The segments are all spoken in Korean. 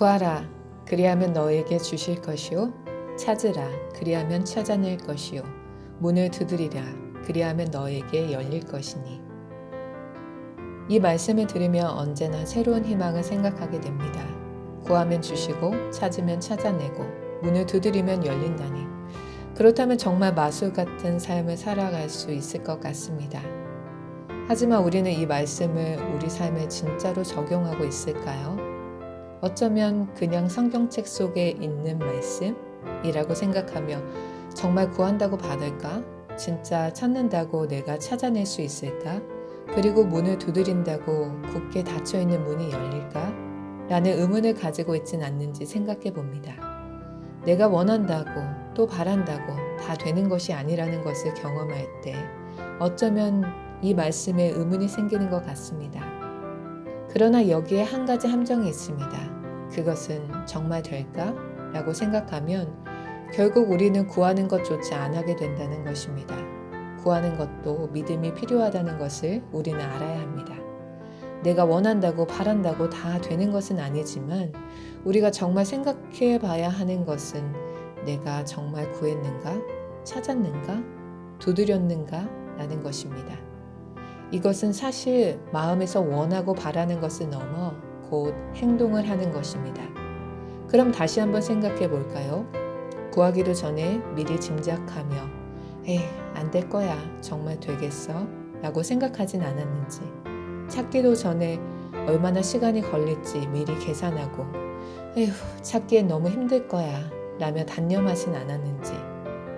구하라. 그리하면 너에게 주실 것이요. 찾으라. 그리하면 찾아낼 것이요. 문을 두드리라. 그리하면 너에게 열릴 것이니. 이 말씀을 들으며 언제나 새로운 희망을 생각하게 됩니다. 구하면 주시고 찾으면 찾아내고 문을 두드리면 열린다니. 그렇다면 정말 마술 같은 삶을 살아갈 수 있을 것 같습니다. 하지만 우리는 이 말씀을 우리 삶에 진짜로 적용하고 있을까요? 어쩌면 그냥 성경책 속에 있는 말씀이라고 생각하며 정말 구한다고 받을까? 진짜 찾는다고 내가 찾아낼 수 있을까? 그리고 문을 두드린다고 굳게 닫혀 있는 문이 열릴까? 라는 의문을 가지고 있진 않는지 생각해 봅니다. 내가 원한다고 또 바란다고 다 되는 것이 아니라는 것을 경험할 때 어쩌면 이 말씀에 의문이 생기는 것 같습니다. 그러나 여기에 한 가지 함정이 있습니다. 그것은 정말 될까? 라고 생각하면 결국 우리는 구하는 것조차 안 하게 된다는 것입니다. 구하는 것도 믿음이 필요하다는 것을 우리는 알아야 합니다. 내가 원한다고 바란다고 다 되는 것은 아니지만 우리가 정말 생각해 봐야 하는 것은 내가 정말 구했는가, 찾았는가, 두드렸는가 라는 것입니다. 이것은 사실 마음에서 원하고 바라는 것을 넘어 곧 행동을 하는 것입니다. 그럼 다시 한번 생각해 볼까요? 구하기도 전에 미리 짐작하며, 에이, 안 될 거야. 정말 되겠어? 라고 생각하진 않았는지, 찾기도 전에 얼마나 시간이 걸릴지 미리 계산하고, 에휴, 찾기엔 너무 힘들 거야. 라며 단념하진 않았는지,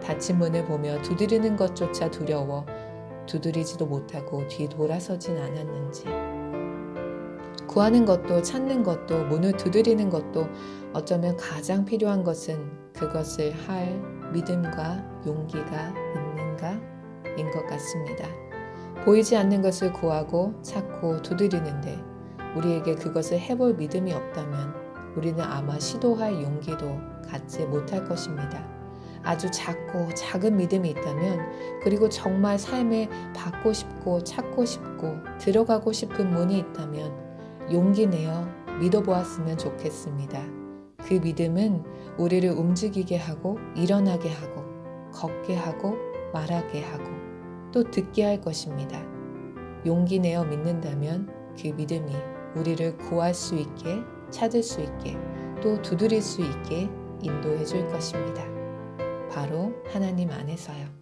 닫힌 문을 보며 두드리는 것조차 두려워 두드리지도 못하고 뒤돌아서진 않았는지, 구하는 것도 찾는 것도 문을 두드리는 것도 어쩌면 가장 필요한 것은 그것을 할 믿음과 용기가 있는가인 것 같습니다. 보이지 않는 것을 구하고 찾고 두드리는데 우리에게 그것을 해볼 믿음이 없다면 우리는 아마 시도할 용기도 갖지 못할 것입니다. 아주 작고 작은 믿음이 있다면 그리고 정말 삶에 받고 싶고 찾고 싶고 들어가고 싶은 문이 있다면 용기 내어 믿어보았으면 좋겠습니다. 그 믿음은 우리를 움직이게 하고 일어나게 하고 걷게 하고 말하게 하고 또 듣게 할 것입니다. 용기 내어 믿는다면 그 믿음이 우리를 구할 수 있게 찾을 수 있게 또 두드릴 수 있게 인도해 줄 것입니다. 바로 하나님 안에서요.